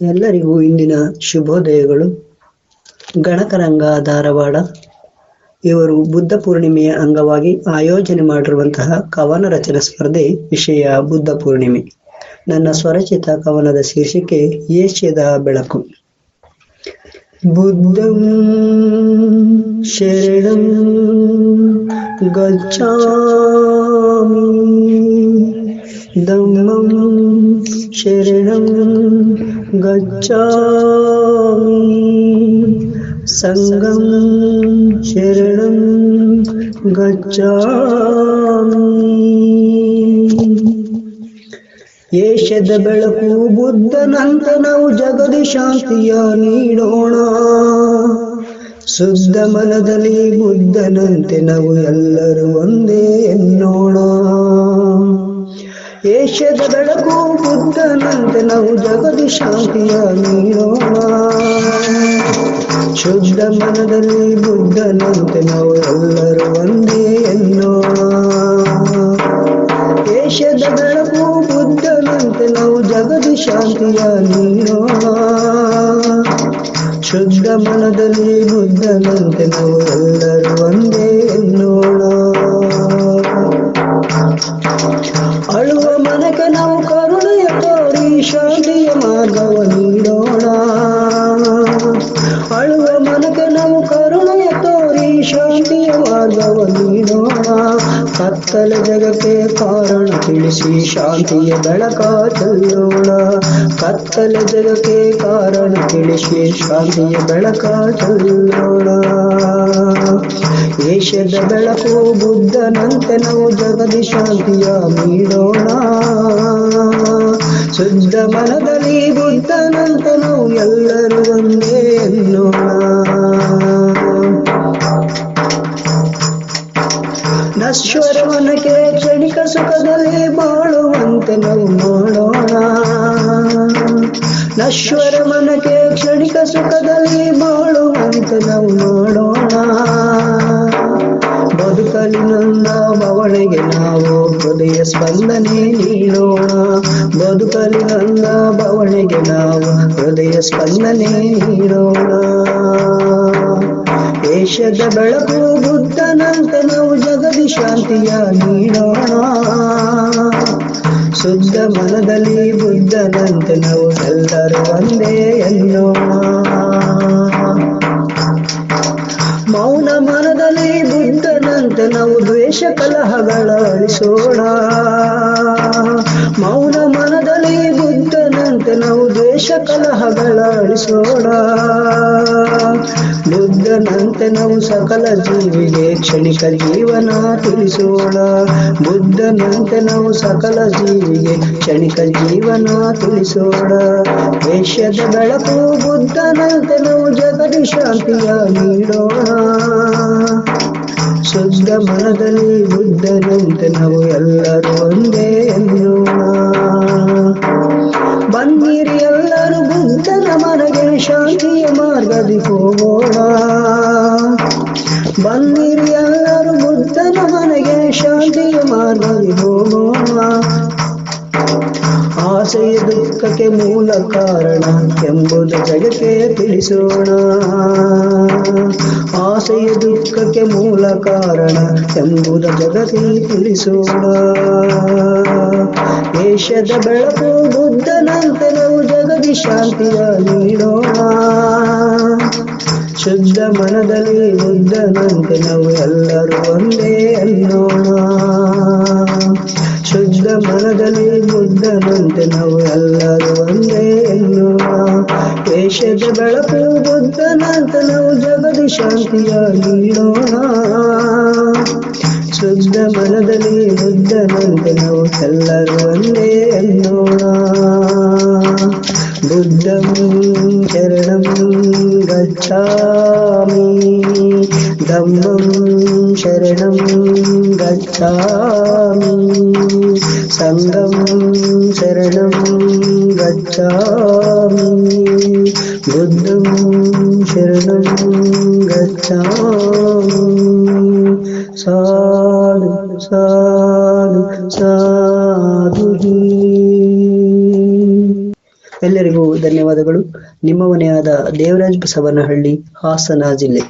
ಎಲ್ಲರಿಗೂ ಇಂದಿನ ಶುಭೋದಯಗಳು. ಗಣಕರಂಗ ಧಾರವಾಡ, ಇವರು ಬುದ್ಧ ಪೂರ್ಣಿಮೆಯ ಅಂಗವಾಗಿ ಆಯೋಜನೆ ಮಾಡಿರುವಂತಹ ಕವನ ರಚನಾ ಸ್ಪರ್ಧೆ ವಿಷಯ ಬುದ್ಧ ಪೂರ್ಣಿಮೆ. ನನ್ನ ಸ್ವರಚಿತ ಕವನದ ಶೀರ್ಷಿಕೆ ಏಷ್ಯದ ಬೆಳಕು. ಬುದ್ಧಂ ಶರಣಂ ಗಚ್ಚಾಮಿ ಧಮ್ಮಂ ಶರಣಂ ಗಚ್ಚಾಮಿ ಸಂಗಂ ಶರಣಂ ಗಚ್ಚಾಮಿ ಏಷದ ಬೆಳಕು ಬುದ್ಧನಂತ ನಾವು ಜಗದಿ ಶಾಂತಿಯ ನೀಡೋಣ ಶುದ್ಧ ಮನದಲ್ಲಿ ಬುದ್ಧನಂತೆ ನಾವು ಎಲ್ಲರೂ ಒಂದೇ ಎನ್ನೋಣ। ಏಷ್ಯದ ಬೆಳಕು ಬುದ್ಧನಂತೆ ನಾವು ಜಗದಿ ಶಾಂತಿಯ ನೀಡೋಣ ಶುದ್ಧ ಮನದಲ್ಲಿ ಬುದ್ಧನಂತೆ ನಾವು ಎಲ್ಲರೂ ಒಂದೇ ಎನ್ನೋಣ. ದೇಶದ ಬೆಳಕು ಬುದ್ಧನಂತೆ ನಾವು ಜಗದಿ ಶಾಂತಿಯ ನೀಡೋಣ ಶುದ್ಧ ಮನದಲ್ಲಿ ಬುದ್ಧನಂತೆ ನಾವು ಎಲ್ಲರೂ ಒಂದೇ ಎನ್ನೋಣ. ಅಳುವ ಮನಕ್ಕೆ ನಾವು ಕರುಣೆಯ ತೋರಿ ಶಾಂತಿಯ ಮಾರ್ಗವ ನೀಡೋಣ ಅಳುವ ಮನಕ್ಕೆ ನಾವು ಕರುಣೆಯ ತೋರಿ ಶಾಂತಿಯ ಮಾರ್ಗವ ನೀಡೋಣ ಕತ್ತಲ ಜಗಕ್ಕೆ ಕಾರಣ ತಿಳಿಸಿ ಶಾಂತಿಯ ಬೆಳಕ ಚೆಲ್ಲೋಣ ಕತ್ತಲ ಜಗಕ್ಕೆ ಕಾರಣ ತಿಳಿಸಿ ಶಾಂತಿಯ ಬೆಳಕ ಚೆಲ್ಲೋಣ ದೇಶದ ಬೆಳಕು ಬುದ್ಧನಂತೆ ನಾವು ಜಗದಿ ಶಾಂತಿಯ ನೀಡೋಣ ಶುದ್ಧ ಮನದಲ್ಲಿ ಬುದ್ಧನಂತೆ ನಾವು ಎಲ್ಲರೂ ಒಂದೇ ಎನ್ನೋಣ. ನಶ್ವರ ಮನಕ್ಕೆ ಕ್ಷಣಿಕ ಸುಖದಲ್ಲಿ ಬಾಳುವಂತೆ ನಾವು ಮಾಡೋಣ. ನಶ್ವರ ಮನಕ್ಕೆ ಕ್ಷಣಿಕ ಸುಖದಲ್ಲಿ ಬಾಳುವಂತೆ ನಾವು ಮಾಡೋಣ. ಸ್ಪಂದನೆ ನೀಡೋಣ. ಬದುಕಲಿನಂದ ಬವಣೆಗೆ ನಾವು ಹೃದಯ ಸ್ಪಂದನೆ ನೀಡೋಣ. ದೇಶದ ಬೆಳಕು ಬುದ್ಧನಂತನವು ನಾವು ಜಗದಿ ಶಾಂತಿಯ ನೀಡೋಣ. ಶುದ್ಧ ಮನದಲ್ಲಿ ಬುದ್ಧನಂತೆ ನಾವು ಎಲ್ಲರೂ ಒಂದೇ ಎನ್ನೋಣ. ಬುದ್ಧನಂತೆ ನಾವು ದ್ವೇಷ ಕಲಹಗಳ ಅಳಿಸೋಣ. ಮೌನ ಮನದಲ್ಲಿ ಬುದ್ಧನಂತೆ ನಾವು ದ್ವೇಷ ಕಲಹಗಳ ಅಳಿಸೋಣ. ಬುದ್ಧನಂತೆ ನಾವು ಸಕಲ ಜೀವಿಗೆ ಕ್ಷಣಿಕ ಜೀವನ ತಿಳಿಸೋಣ. ಬುದ್ಧನಂತೆ ನಾವು ಸಕಲ ಜೀವಿಗೆ ಕ್ಷಣಿಕ ಜೀವನ ತಿಳಿಸೋಣ. ದ್ವೇಷದ ಬೆಳಕು ಬುದ್ಧನಂತೆ ನಾವು ಜಗದಿ ಶಾಂತಿಯ ನೀಡೋಣ. ಶುದ್ಧ ಮನದಲ್ಲಿ ಬುದ್ಧನಂತೆ ನಾವು ಎಲ್ಲರೂ ಒಂದೇ ಎನ್ನೋಣ ಬನ್ನಿರಿ ಎಲ್ಲರೂ ಬುದ್ಧನ ಮನೆಗೆ ಶಾಂತಿಯ ಮಾರ್ಗದಿ ಹೋಗೋಣ ಬನ್ನಿರಿ ಎಲ್ಲರೂ ಬುದ್ಧನ ಮನೆಗೆ ಶಾಂತಿಯ ಮಾರ್ಗದಿ ಹೋಗೋಣ ಆಸೆಯ ದುಃಖಕ್ಕೆ ಮೂಲ ಕಾರಣ ಎಂಬುದು ಜಗಕ್ಕೆ ತಿಳಿಸೋಣ. ಆಸೆಯ ದುಃಖಕ್ಕೆ ಮೂಲ ಕಾರಣ ಎಂಬುದು ಜಗತಿ ತಿಳಿಸೋಣ. ದೇಶದ ಬೆಳಕು ಬುದ್ಧನಂತೆ ನಾವು ಜಗದಿ ಶಾಂತಿಯ ನೀಡೋಣ. ಶುದ್ಧ ಮನದಲ್ಲಿ ಬುದ್ಧನಂತೆ ನಾವು ಎಲ್ಲರೂ ಒಂದೇ ಅನ್ನೋಣ ಶುದ್ಧ ಮನದಲ್ಲಿ ಬುದ್ಧನಂತೆ ನಾವು ಎಲ್ಲರೂ ಒಂದೇ ಎನ್ನುವ. ದೇಶದ ಬೆಳಕು ಬುದ್ಧನಂತೆ ನಾವು ಜಗದಿ ಶಾಂತಿಯ ನೀಡೋಣ ಶುದ್ಧ ಮನದಲ್ಲಿ ಬುದ್ಧನಂತೆ ನಾವು ಎಲ್ಲರೂ ಒಂದೇ ಎನ್ನೋಣ ಬುದ್ಧಂ ಶರಣಂ ಗಚ್ಚಾಮಿ ಧಮ್ಮಂ ಶರಣಂ ಗಚ್ಚಾಮಿ ಸಂಗಂ ಶರಣಂ ಗಚ್ಚಾಮಿ ಬುದ್ಧಂ ಶರಣಂ ಗಚ್ಚಾಮಿ ಸಾಧು ಸಾಧು ಸಾಧು ಎಲ್ಲರಿಗೂ ಧನ್ಯವಾದಗಳು. ನಿಮ್ಮ ಮನೆಯಾದ ದೇವರಾಜ್ ಬಸವನಹಳ್ಳಿ ಹಾಸನ ಜಿಲ್ಲೆ.